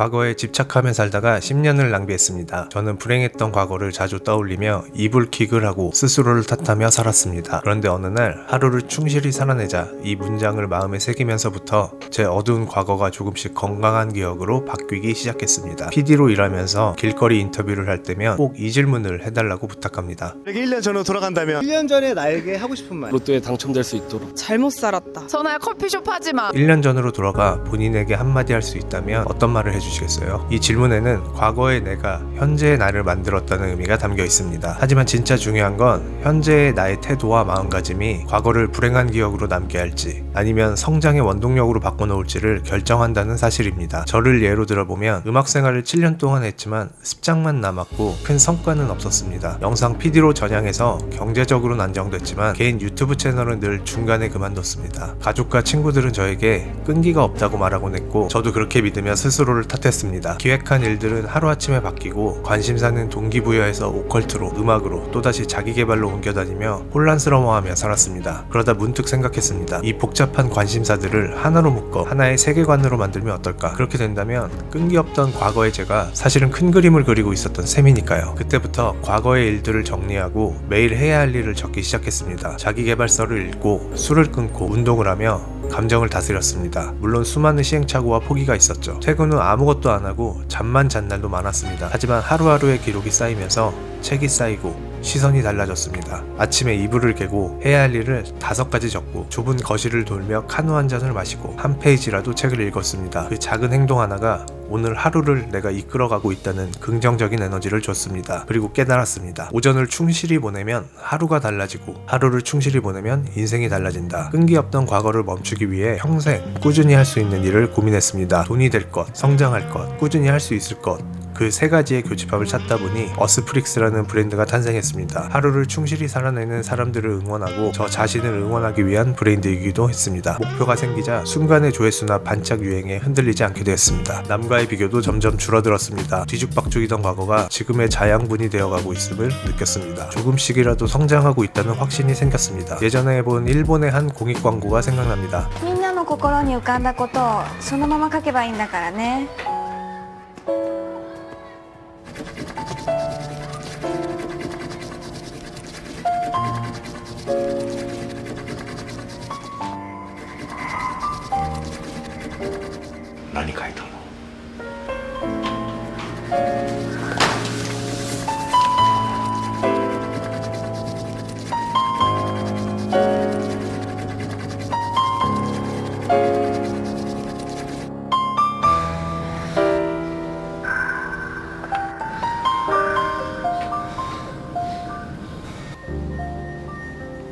과거에 집착하며 살다가 10년을 낭비했습니다. 저는 불행했던 과거를 자주 떠올리며 이불킥을 하고 스스로를 탓하며 살았습니다. 그런데 어느 날 하루를 충실히 살아내자 이 문장을 마음에 새기면서부터 제 어두운 과거가 조금씩 건강한 기억으로 바뀌기 시작했습니다. PD로 일하면서 길거리 인터뷰를 할 때면 꼭 이 질문을 해달라고 부탁합니다. 이렇게 1년 전으로 돌아간다면 1년 전에 나에게 하고 싶은 말. 로또에 당첨될 수 있도록 잘못 살았다. 전화야 커피숍 하지 마. 1년 전으로 돌아가 본인에게 한마디 할 수 있다면 어떤 말을 해주 시겠어요? 이 질문에는 과거의 내가 현재의 나를 만들었다는 의미가 담겨 있습니다. 하지만 진짜 중요한 건 현재의 나의 태도와 마음가짐이 과거를 불행한 기억으로 남게 할지 아니면 성장의 원동력으로 바꿔놓을지를 결정한다는 사실입니다. 저를 예로 들어보면 음악 생활을 7년 동안 했지만 습작만 남았고 큰 성과는 없었습니다. 영상 PD로 전향해서 경제적으로는 안정됐지만 개인 유튜브 채널은 늘 중간에 그만뒀습니다. 가족과 친구들은 저에게 끈기가 없다고 말하곤 했고 저도 그렇게 믿으며 스스로를 탓 했습니다. 기획한 일들은 하루아침에 바뀌고 관심사는 동기부여해서 오컬트로 음악으로 또다시 자기 개발로 옮겨다니며 혼란스러워하며 살았습니다. 그러다 문득 생각했습니다. 이 복잡한 관심사들을 하나로 묶어 하나의 세계관으로 만들면 어떨까? 그렇게 된다면 끈기 없던 과거의 제가 사실은 큰 그림을 그리고 있었던 셈이니까요. 그때부터 과거의 일들을 정리하고 매일 해야 할 일을 적기 시작했습니다. 자기 개발서를 읽고 술을 끊고 운동을 하며 감정을 다스렸습니다. 물론 수많은 시행착오와 포기가 있었죠. 퇴근 후 아무것도 안 하고 잠만 잔 날도 많았습니다. 하지만 하루하루의 기록이 쌓이면서 책이 쌓이고 시선이 달라졌습니다. 아침에 이불을 개고 해야 할 일을 다섯 가지 적고 좁은 거실을 돌며 카누 한 잔을 마시고 한 페이지라도 책을 읽었습니다. 그 작은 행동 하나가 오늘 하루를 내가 이끌어가고 있다는 긍정적인 에너지를 줬습니다. 그리고 깨달았습니다. 오전을 충실히 보내면 하루가 달라지고 하루를 충실히 보내면 인생이 달라진다. 끈기 없던 과거를 멈추기 위해 평생 꾸준히 할 수 있는 일을 고민했습니다. 돈이 될 것, 성장할 것, 꾸준히 할 수 있을 것, 그 세 가지의 교집합을 찾다 보니 어스프릭스라는 브랜드가 탄생했습니다. 하루를 충실히 살아내는 사람들을 응원하고 저 자신을 응원하기 위한 브랜드이기도 했습니다. 목표가 생기자 순간의 조회수나 반짝 유행에 흔들리지 않게 되었습니다. 남과의 비교도 점점 줄어들었습니다. 뒤죽박죽이던 과거가 지금의 자양분이 되어가고 있음을 느꼈습니다. 조금씩이라도 성장하고 있다는 확신이 생겼습니다. 예전에 본 일본의 한 공익 광고가 생각납니다. みんなの心に浮かんだことをそのまま書けばいいんだからね 何書いたの？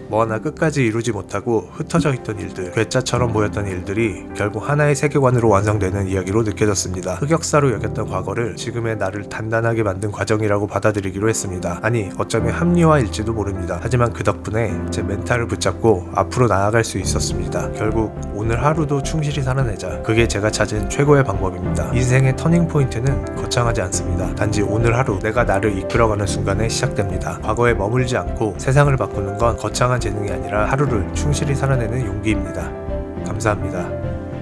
뭐 하나 끝까지 이루지 못하고 흩어져 있던 일들, 괴짜처럼 보였던 일들이 결국 하나의 세계관으로 완성되는 이야기로 느껴졌습니다. 흑역사로 여겼던 과거를 지금의 나를 단단하게 만든 과정이라고 받아들이기로 했습니다. 아니, 어쩌면 합리화일지도 모릅니다. 하지만 그 덕분에 제 멘탈을 붙잡고 앞으로 나아갈 수 있었습니다. 결국 오늘 하루도 충실히 살아내자. 그게 제가 찾은 최고의 방법입니다. 인생의 터닝 포인트는 거창하지 않습니다. 단지 오늘 하루 내가 나를 이끌어가는 순간에 시작됩니다. 과거에 머물지 않고 세상을 바꾸는 건 거창한 재능이 아니라 하루를 충실히 살아내는 용기입니다. 감사합니다.